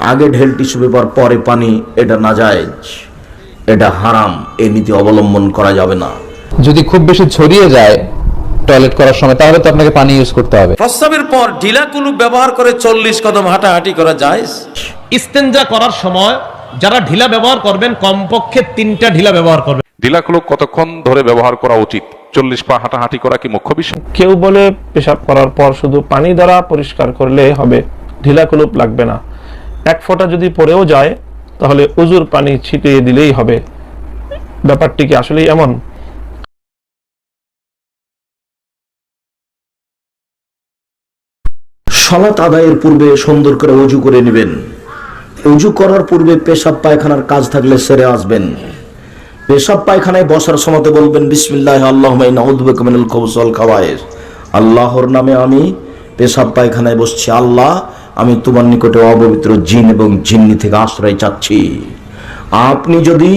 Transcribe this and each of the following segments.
আগে ঢেল tissue paper পরে পানি এটা না নাজায়েজ। এটা হারাম এই নীতি অবলম্বন করা যাবে না। যদি খুব বেশি ছড়িয়ে যায় টয়লেট করার সময় তাহলে তো আপনাকে পানি ইউজ করতে হবে। প্রস্রাবের পর ঢিলা কুলুপ ব্যবহার করে চল্লিশ কদম হাঁটাহাঁটি করা যায়। ইস্তেঞ্জা করার সময় যারা ঢিলা ব্যবহার করবেন কমপক্ষে তিনটা ঢিলা ব্যবহার করবেন। ঢিলাগুলো কতক্ষণ ধরে ব্যবহার করা উচিত? চল্লিশ পা হাঁটাহাঁটি করা কি মুখ্য বিষয়? কেউ বলে পেশাব করার পর শুধু পানি দ্বারা পরিষ্কার করলে হবে। ঢিলা কুলুপ লাগবে না। এক ফোঁটা যদি পড়েও যায়, তাহলে উজুর পানি ছিটিয়ে দিলেই হবে। ব্যাপারটি কি আসলেই এমন? সলাত আদায়ের পূর্বে সুন্দর করে অজু করে নেবেন। অজু করার পূর্বে পেশাব পায়খানার কাজ থাকলে সেরে আসবেন। পেশাব পায়খানায় বসার সময় বলবেন, বিসমিল্লাহ আল্লাহ নাউদ্দিনুল খবসল খাওয়ায়ের আল্লাহর নামে আমি পেশাব পায়খানায় বসছি। আল্লাহ আমি তোমার নিকটে অপবিত্র জিন এবং জিন্নি থেকে আশ্রয় চাচ্ছি। আপনি যদি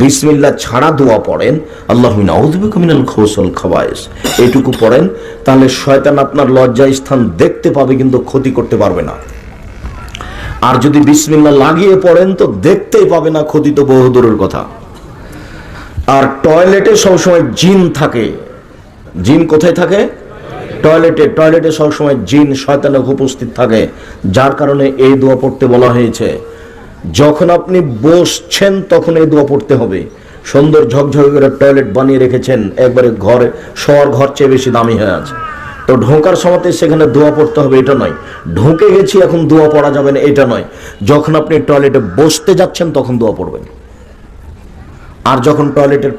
বিসমিল্লা ছাড়া দোয়া পড়েন, আল্লাহ খাওয়ায়েস এইটুকু পড়েন, তাহলে শয়তান আপনার লজ্জা স্থান দেখতে পাবে কিন্তু ক্ষতি করতে পারবে না। আর যদি বিসমিল্লা লাগিয়ে পড়েন, তো দেখতেই পাবে না ক্ষতি তো বহুদূরের কথা। আর টয়লেটে সবসময় জিন থাকে। জিন কোথায় থাকে? টয়লেটে টয়লেটে সবসময় জিন, শয়তানে উপস্থিত থাকে, যার কারণে এই দোয়া পড়তে বলা হয়েছে। যখন আপনি বসছেন, তখন এই দোয়া পড়তে হবে। সুন্দর ঝকঝকে করে টয়লেট বানিয়ে রেখেছেন, একবারে ঘরে, শোয়ার ঘর চেয়ে বেশি দামি হয়ে আছে। তো ঢোকার সময়তে সেখানে দোয়া পড়তে হবে, এটা নয়। ঢুকে গেছি, এখন দোয়া পড়া যাবে না, এটা নয়। যখন আপনি টয়লেটে বসতে যাচ্ছেন, তখন দোয়া পড়বেন। আর যখন টয়লেটের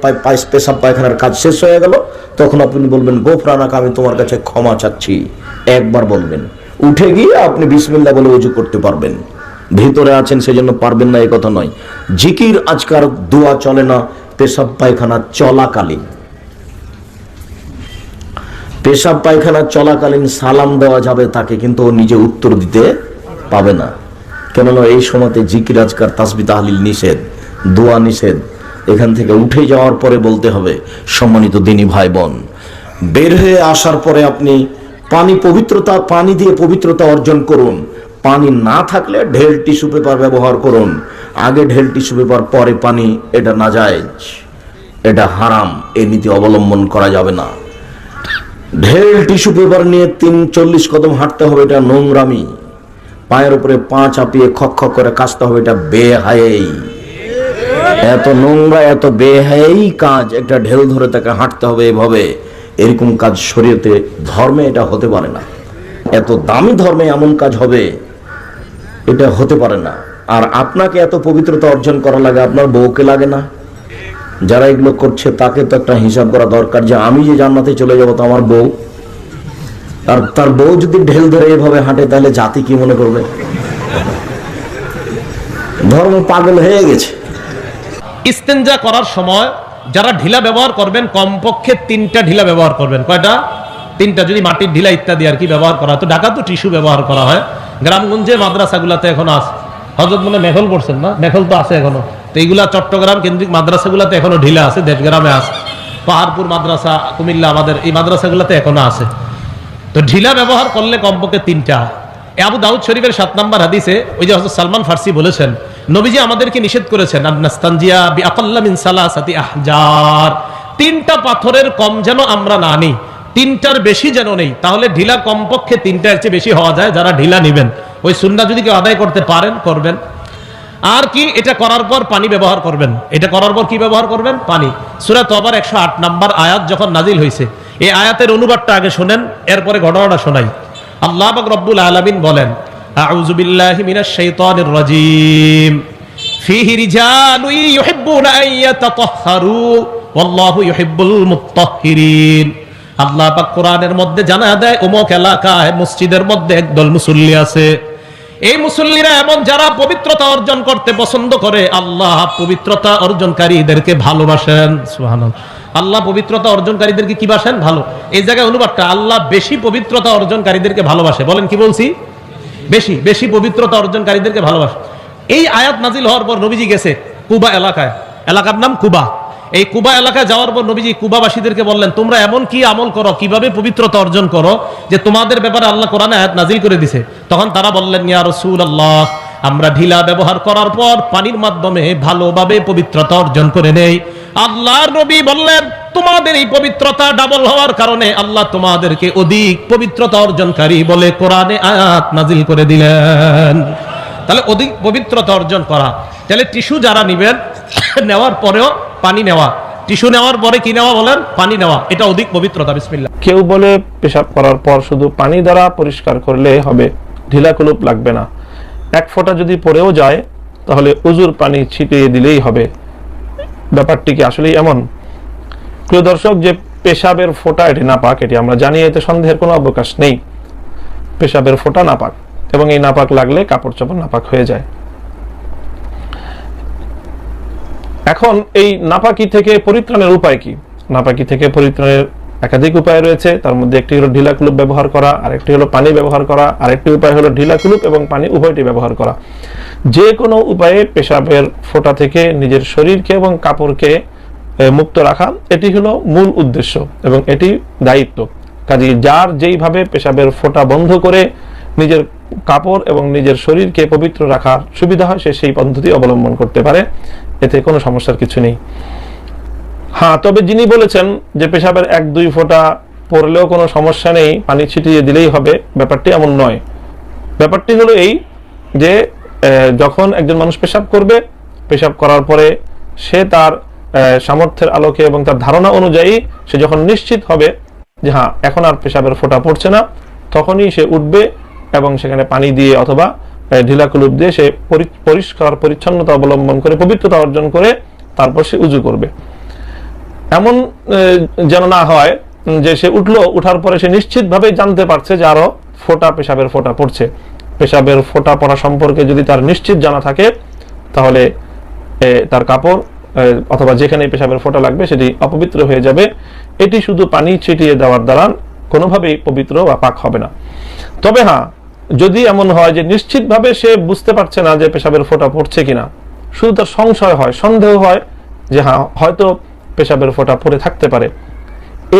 পেশাব পায়খানার কাজ শেষ হয়ে গেল, তখন আপনি বলবেন, গোফরানাক, আমি তোমার কাছে ক্ষমা চাচ্ছি। একবার বলবেন। উঠে গিয়ে আপনি বিসমিল্লা বলে উজু করতে পারবেন। ভিতরে আছেন সেজন্য পারবেন না এই কথা নয়। জিকির আজকার দোয়া চলে না, পেশাব পায়খানা চলাকালীন। পেশাব পায়খানা চলাকালীন সালাম দেওয়া যাবে তাকে, কিন্তু ও নিজে উত্তর দিতে পাবে না। কেননা এই সময়তে জিকির আজকার তাসবি তাহলিল নিষেধ, দোয়া নিষেধ এখান থেকে উঠে যাওয়ার পরে বলতে হবে, সম্মানিত দিনী ভাই বোন বের হয়ে আসার পরে আপনি পানি পবিত্রতা, পানি দিয়ে পবিত্রতা অর্জন করুন। পানি না থাকলে ঢেল টিস্যু পেপার ব্যবহার করুন। আগে ঢেল টিস্যু পেপার, পরে পানি, এটা নাজায়েজ। এটা হারাম এই নীতি অবলম্বন করা যাবে না। ঢেল টিস্যু পেপার নিয়ে তিন চল্লিশ কদম হাঁটতে হবে, এটা নোংরামি। পায়ের উপরে পা চাপিয়ে খক খক করে কাশতে হবে, এটা বেহায়েই। এত নোংরা, এত বেহাই কাজ, একটা ঢেল ধরে তাকে হাঁটতে হবে এভাবে। এরকম কাজ শরীয়তে, ধর্মে এটা হতে পারে না। এত দামি ধর্মে এমন কাজ হবে, এটা হতে পারে না। আর আপনাকে এত পবিত্রতা অর্জন করা লাগে, আপনার বউকে লাগে না। যারা এগুলো করছে, তাকে তো একটা হিসাব করা দরকার যে আমি যে জান্নাতে চলে যাব, তো আমার বউ। আর তার বউ যদি ঢেল ধরে এভাবে হাঁটে, তাহলে জাতি কি মনে করবে? ধর্ম পাগল হয়ে গেছে। ইস্তেঞ্জা করার সময় যারা ঢিলা ব্যবহার করবেন, কমপক্ষে তিনটা ঢিলা ব্যবহার করবেন। কয়টা? তিনটা, যদি মাটির ঢিলা ইত্যাদি আর কি ব্যবহার করা হয়। তো ঢাকা তো টিস্যু ব্যবহার করা হয়। গ্রামগঞ্জে মাদ্রাসাগুলাতে এখনও আছে হজরত মনে মেঘল করছেন না? মেঘল তো আছে এখনও। তো এইগুলা চট্টগ্রাম কেন্দ্রিক মাদ্রাসাগুলাতে এখনও ঢিলা আছে দেবগ্রামে আছে। পাহাড়পুর মাদ্রাসা, কুমিল্লা আমাদের এই মাদ্রাসাগুলাতে এখনও আছে। তো ঢিলা ব্যবহার করলে কমপক্ষে তিনটা। আবু দাউদ শরীফের সাত নম্বর হাদিসে ওই যে হযরত সালমান ফার্সি বলেছেন নবীজি আমাদেরকে নিষেধ করেছেন তিনটা পাথরের কম যেন আমরা না নিই, তিনটার বেশি যেন নেই, তাহলে ঢিলা কমপক্ষে তিনটার চেয়ে বেশি হওয়া যায় যারা ঢিলা নেবেন। ওই সুন্না যদি কেউ আদায় করতে পারেন, করবেন। আর কি, এটা করার পর পানি ব্যবহার করবেন। এটা করার পর কি ব্যবহার করবেন? পানি। সুরা তবার একশো আট নাম্বার আয়াত যখন নাজিল হয়েছে এই আয়াতের অনুবাদটা আগে শোনেন, এরপরে ঘটনাটা শোনাই। আল্লাহ রব্বুল আলামিন বলেন আল্লাহ পাক কোরআনের মধ্যে জানা দেয় এলাকায় মসজিদের মধ্যে একদল মুসল্লি আছে। এই মুসল্লিরা এমন যারা পবিত্রতা অর্জন করতে পছন্দ করে, আল্লাহ পবিত্রতা অর্জনকারীদেরকে ভালোবাসেন। আল্লাহ পবিত্রতা অর্জনকারীদেরকে কি বাসেন? ভালো। এই জায়গায় অনুবাদটা, আল্লাহ বেশি পবিত্রতা অর্জনকারীদেরকে ভালোবাসে। বলেন কি বলছি? বেশি বেশি পবিত্রতা অর্জনকারীদেরকে ভালোবাসে। এই আয়াত নাজিল হওয়ার পর নবীজি গেছে কুবা এলাকায়। এলাকার নাম কুবা। এই কুবা এলাকায় যাওয়ার পর নবীজি কুবাবাসীদেরকে বললেন, তোমরা এমন কি আমল করো, কীভাবে পবিত্রতা অর্জন করো, যে তোমাদের ব্যাপারে আল্লাহ কোরআনে আয়াত নাজিল করে দিছে? তখন তারা বললেন, ইয়া রসুল আল্লাহ আমরা ঢিলা ব্যবহার করার পর পানির মাধ্যমে ভালোভাবে পবিত্রতা অর্জন করে নেই। আল্লাহর নবী বললেন, তোমাদের এই পবিত্রতা ডাবল হওয়ার কারণে আল্লাহ তোমাদেরকে অধিক পবিত্রতা অর্জনকারী বলে কোরআনে আয়াত নাজিল করে দিলেন। তাহলে অধিক পবিত্রতা অর্জন করা। তাহলে টিস্যু যারা নিবেন, নেওয়ার পরেও পানি নেওয়া। টিস্যু নেওয়ার পরে কি নেওয়া বলেন? পানি নেওয়া। এটা অধিক পবিত্রতা, বিসমিল্লাহ। কেউ বলে পেশাব করার পর শুধু পানি দ্বারা পরিষ্কার করলে হবে, ঢিলা কুলুপ লাগবে না। এক ফোঁটা যদি পড়েও যায়, তাহলে উজুর পানি ছিটিয়ে দিলেই হবে। ব্যাপারটি কি আসলেই এমন। প্রিয় দর্শক, যে পেশাবের ফোঁটা এটি নাপাক এটি আমরা জানি, এতে সন্দেহের কোনো অবকাশ নেই। পেশাবের ফোঁটা নাপাক এবং এই নাপাক লাগলে কাপড় চোপড় নাপাক হয়ে যায়। এখন এই নাপাকি থেকে পরিত্রাণের উপায় কি? নাপাকি থেকে পরিত্রাণের একাধিক উপায় রয়েছে, তার মধ্যে একটি হলো ঢিলা কুলুপ ব্যবহার করা, আরেকটি হলো পানি ব্যবহার করা, আরেকটি উপায় হলো ঢিলা কুলুপ এবং পানি উভয়টি ব্যবহার করা। যে কোনো উপায়ে পেশাবের ফোঁটা থেকে নিজের শরীরকে এবং কাপড়কে মুক্ত রাখা, এটি হলো মূল উদ্দেশ্য এবং এটি দায়িত্ব। কাজে যার যেইভাবে পেশাবের ফোঁটা বন্ধ করে নিজের কাপড় এবং নিজের শরীরকে পবিত্র রাখার সুবিধা হয়, সে সেই পদ্ধতি অবলম্বন করতে পারে। এতে কোনো সমস্যার কিছু নেই। হ্যাঁ তবে যিনি বলেছেন যে পেশাবের এক দুই ফোঁটা পড়লেও কোনো সমস্যা নেই, পানি ছিটিয়ে দিলেই হবে, ব্যাপারটি এমন নয়। ব্যাপারটি হলো এই যে যখন একজন মানুষ পেশাব করবে, পেশাব করার পরে সে তার সামর্থ্যের আলোকে এবং তার ধারণা অনুযায়ী সে যখন নিশ্চিত হবে যে হ্যাঁ এখন আর পেশাবের ফোঁটা পড়ছে না, তখনই সে উঠবে এবং সেখানে পানি দিয়ে অথবা ঢিলা কুলুপ দিয়ে সে পরি- পরিষ্কার পরিচ্ছন্নতা অবলম্বন করে, পবিত্রতা অর্জন করে তারপর সে উজু করবে। এমন যেন না হয় যে সে উঠল, উঠার পরে সে নিশ্চিতভাবে জানতে পারছে যে আরও ফোঁটা, পেশাবের ফোঁটা পড়ছে। পেশাবের ফোঁটা পড়া সম্পর্কে যদি তার নিশ্চিত জানা থাকে, তাহলে তার কাপড় অথবা যেখানে পেশাবের ফোঁটা লাগবে সেটি অপবিত্র হয়ে যাবে। এটি শুধু পানি ছিটিয়ে দেওয়ার দ্বারা কোনোভাবেই পবিত্র বা পাক হবে না। তবে হ্যাঁ যদি এমন হয় যে নিশ্চিতভাবে সে বুঝতে পারছে না যে পেশাবের ফোঁটা পড়ছে কিনা, শুধু তার সংশয় হয়, সন্দেহ হয় যে হ্যাঁ হয়তো পেশাবের ফোঁটা পড়ে থাকতে পারে।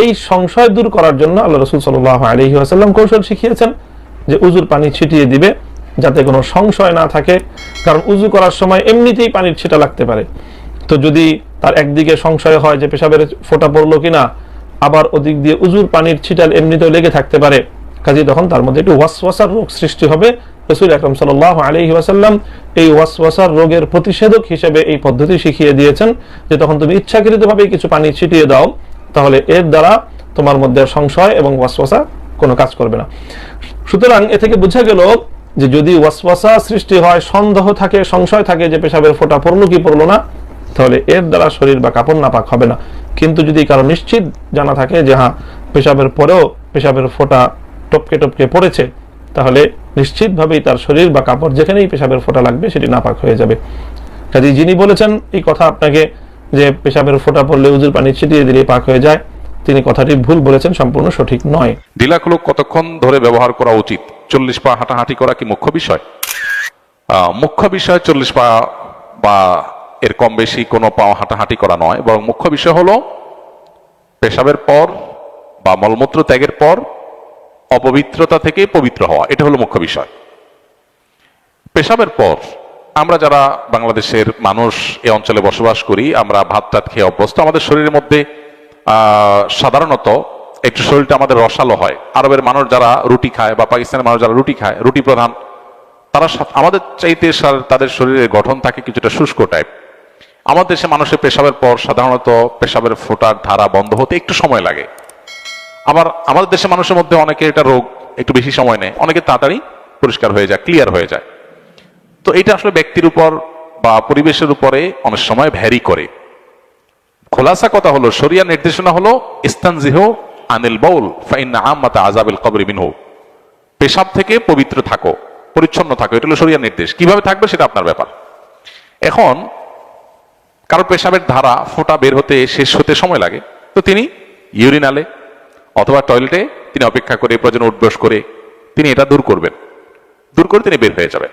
এই সংশয় দূর করার জন্য আল্লাহ রসুল সাল্লাহ আলহি আসাল্লাম কৌশল শিখিয়েছেন। যে উজুর পানি ছিটিয়ে দিবে যাতে কোনো সংশয় না থাকে। কারণ উজু করার সময় এমনিতেই পানির ছিটা লাগতে পারে। তো যদি তার একদিকে সংশয় হয় যে পেশাবের ফোঁটা পড়ল কিনা, আবার ওদিক দিয়ে উজুর পানির ছিটাল এমনিতেও লেগে থাকতে পারে কাজে তখন তার মধ্যে একটু ওয়াসওয়াসার রোগ সৃষ্টি হবে। রসুল আকরম সাল্লাহ আলহি ওয়াসাল্লাম এই ওয়াসওয়াসার রোগের প্রতিষেধক হিসেবে এই পদ্ধতি শিখিয়ে দিয়েছেন যে তখন তুমি ইচ্ছাকৃতভাবে কিছু পানি ছিটিয়ে দাও, তাহলে এর দ্বারা তোমার মধ্যে সংশয় এবং ওয়াসওয়াসা কোনো কাজ করবে না। সুতরাং এ থেকে বোঝা গেল যে যদি ওয়াসওয়াসা সৃষ্টি হয়, সন্দেহ থাকে, সংশয় থাকে যে পেশাবের ফোঁটা পড়ল কি পড়ল না, তাহলে এর দ্বারা শরীর বা কাপড় নাপাক হবে না। কিন্তু যদি কারও নিশ্চিত জানা থাকে যে হ্যাঁ পেশাবের পরেও পেশাবের ফোঁটা টপকে টপকে পড়েছে, তাহলে নিশ্চিতভাবেই তার শরীর বা কাপড় যেখানেই পেশাবের ফোঁটা লাগবে সেটি নাপাক হয়ে যাবে। কাজে যিনি বলেছেন, এই কথা আপনাকে যে পেশাবের ফোঁটা পড়লে উজুর পানি ছিটিয়ে দিলে পাক হয়ে যায়। তিনি কথাটি ভুল বলেছেন, সম্পূর্ণ সঠিক নয়। ঢিলা কুলুপ কতক্ষণ ধরে ব্যবহার করা উচিত? চল্লিশ পা হাঁটাহাঁটি করা কি মুখ্য বিষয়? মুখ্য বিষয় চল্লিশ পা বা এর কম বেশি কোনো পা হাঁটাহাঁটি করা নয়, বরং মুখ্য বিষয় হলো পেশাবের পর বা মলমূত্র ত্যাগের পর অপবিত্রতা থেকে পবিত্র হওয়া, এটা হলো মুখ্য বিষয়। পেশাবের পর আমরা যারা বাংলাদেশের মানুষ এ অঞ্চলে বসবাস করি, আমরা ভাত টাত খেয়ে অভ্যস্ত, আমাদের শরীরের মধ্যে সাধারণত একটু শরীরটা আমাদের রসালো হয়। আরবের মানুষ যারা রুটি খায় বা পাকিস্তানের মানুষ যারা রুটি খায়, রুটি প্রধান, তারা আমাদের চাইতে তাদের শরীরের গঠন থাকে কিছুটা শুষ্ক টাইপ আমাদের দেশে মানুষের পেশাবের পর সাধারণত পেশাবের ফোটার ধারা বন্ধ হতে একটু সময় লাগে। আবার আমাদের দেশে মানুষের মধ্যে অনেকে এটা রোগ একটু বেশি সময় নেয়, অনেকে তাড়াতাড়ি পরিষ্কার হয়ে যায় ক্লিয়ার হয়ে যায়। তো এটা আসলে ব্যক্তির উপর বা পরিবেশের উপরে অনেক সময় ভ্যারি করে। খোলাসা কথা হলো, শরিয়া নির্দেশনা হলো, ইস্তানজিহ আনিল বাউল, ফাইন্না আজাবিল কবরি মিনহু। পেশাব থেকে পবিত্র থাকো, পরিচ্ছন্ন থাকো, এটা হলো শরিয়া নির্দেশ। কীভাবে থাকবে সেটা আপনার ব্যাপার। এখন, কারও পেশাবের ধারা, ফোঁটা বের হতে শেষ হতে সময় লাগে। তো তিনি ইউরিনালে অথবা টয়লেটে তিনি অপেক্ষা করে, প্রয়োজন উঠবস করে, তিনি এটা দূর করবেন। দূর করে তিনি বের হয়ে যাবেন।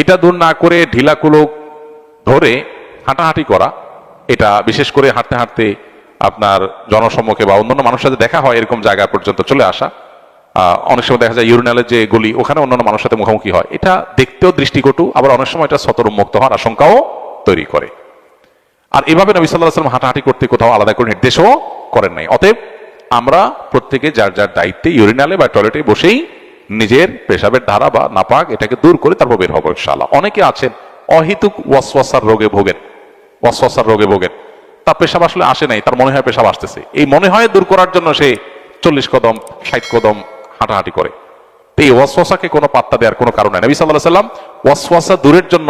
এটা দূর না করে ঢিলাকুলো ধরে হাঁটাহাঁটি করা এটা বিশেষ করে হাঁটতে হাঁটতে আপনার জনসম্মুখে বা অন্যান্য মানুষের সাথে দেখা হয় এরকম জায়গা পর্যন্ত চলে আসা। অনেক সময় দেখা যায় ইউরিনালের যে গলি, ওখানে অন্যান্য মানুষের সাথে মুখোমুখি হয়। এটা দেখতেও দৃষ্টিকটু, আবার অনেক সময় এটা সতর মুক্ত হওয়ার আশঙ্কাও তৈরি করে। আর এভাবে নবী সাল্লাহ সাল্লাম হাঁটাহাঁটি করতে কোথাও আলাদা করে নির্দেশও করেন নাই। অতএব আমরা প্রত্যেকে যার যার দায়িত্বে ইউরিনালে বা টয়লেটে বসেই নিজের পেশাবের ধারা বা নাপাক এটাকে দূর করে তারপর বের হব ইনশাআল্লাহ। অনেকে আছেন, অহিতুক ওয়াসওয়াসার রোগে ভোগেন। ওয়াসওয়াসার রোগে ভোগেন তার পেশাব আসলে আসে নাই, তার মনে হয় পেশাব আসতেছে। এই মনে হয় দূর করার জন্য সে চল্লিশ কদম, ষাট কদম হাঁটাহাঁটি করে। এই ওয়াসওয়াসাকে কোনো পাত্তা দেওয়ার কোনো কারণ নাই। নবী সাল্লাহ সাল্লাম ওয়াসওয়াসা দূরের জন্য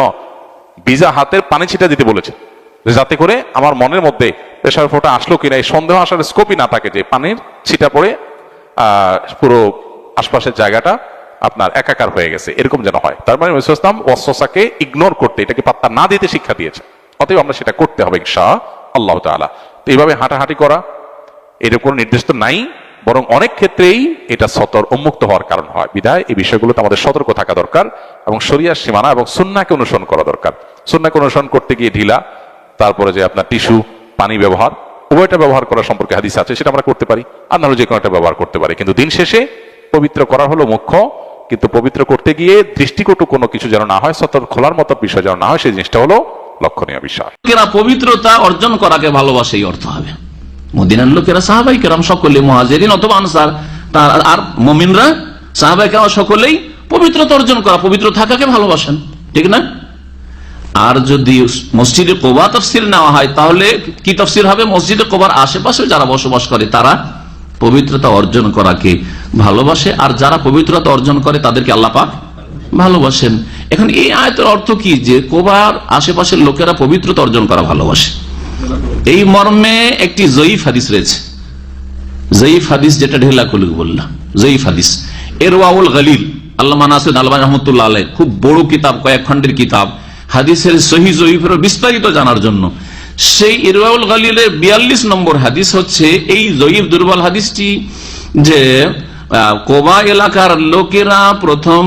ভিজা হাতের পানি ছিটা দিতে বলেছেন। যাতে করে আমার মনের মধ্যে প্রেশার ফোটা আসলো কিনা, এই সন্দেহ আসার স্কোপই না থাকে যে পানির ছিটা পড়ে পুরো আশপাশের জায়গাটা আপনার একাকার হয়ে গেছে। এরকম যেন হয়। তার মানে ইসলাম ওয়াসওয়াসাকে ইগনোর করতে এটাকে পাত্তা না দিতে শিক্ষা দিয়েছে অতএব আমরা সেটা করতে হবে ইনশা আল্লাহ তাআলা। তো এইভাবে হাঁটাহাঁটি করা এরকম কোনো নির্দেশ তো নাই, বরং অনেক ক্ষেত্রেই এটা সতর উন্মুক্ত হওয়ার কারণ হয়। বিধায় এই বিষয়গুলোতে আমাদের সতর্ক থাকা দরকার এবং শরিয়ার সীমানা এবং সুন্নাকে অনুসরণ করা দরকার। সুন্নাকে অনুসরণ করতে গিয়ে ঢিলা, তারপরে যে আপনার টিস্যু, পানি ব্যবহার, উভয়টা ব্যবহার করা সম্পর্কে হাদিস আছে, সেটা আমরা করতে পারি। আর নাহলে যে কোনো একটা ব্যবহার করতে পারি। কিন্তু দিন শেষে পবিত্র করা হলো মুখ্য, কিন্তু পবিত্র করতে গিয়ে দৃষ্টিকটু কোনো কিছু যেন না হয় সতর খোলার মতো বিষয় যেন না হয়, সেই জিনিসটা হলো লক্ষণীয় বিষয়। লোকেরা পবিত্রতা অর্জন করাকে ভালোবাসে, এই অর্থ হবে। মদিনার লোকেরা, সাহাবাই কেরাম সকলে মহাজেরিন অথবা আনসার আর মমিনরা সাহাবাই কেরাম সকলেই পবিত্রতা অর্জন করা, পবিত্র থাকাকে ভালোবাসেন, ঠিক না? আর যদি মসজিদে কোবা তফসিল নেওয়া হয়, তাহলে কি তফসিল হবে? মসজিদে কোবার আশেপাশে যারা বসবাস করে, তারা পবিত্রতা অর্জন করাকে ভালোবাসে, আর যারা পবিত্রতা অর্জন করে, তাদেরকে আল্লাহ পাক ভালোবাসেন। এখন এই আয়তের অর্থ কি? যে কোবার আশেপাশের লোকেরা পবিত্রতা অর্জন করা ভালোবাসে। এই মর্মে একটি জয়ীফ হাদিস রয়েছে। জয়ীফ হাদিস যেটা ঢেলা কলুক বললাম। জয়ীফ হাদিস। এর ওয়াউল গালিল আল্লাহ নাসিদ আল্লাহ রহমতুল্লাহ আলাই খুব বড় কিতাব, কয়েক খণ্ডের কিতাব। হাদিসের সহি জয়ীফের বিস্তারিত জানার জন্য। সেই ইরওয়াউল গালিলের বিয়াল্লিশ নম্বর হাদিস হচ্ছে এই জয়ীফ দুর্বল হাদিসটি যে কোবা এলাকার লোকেরা প্রথম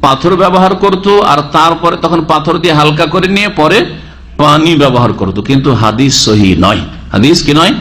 পাথর ব্যবহার করত, আর তারপরে তখন পাথর দিয়ে হালকা করে নিয়ে পরে পানি ব্যবহার করত। কিন্তু হাদিস সহি নয়। হাদিস কি নয়?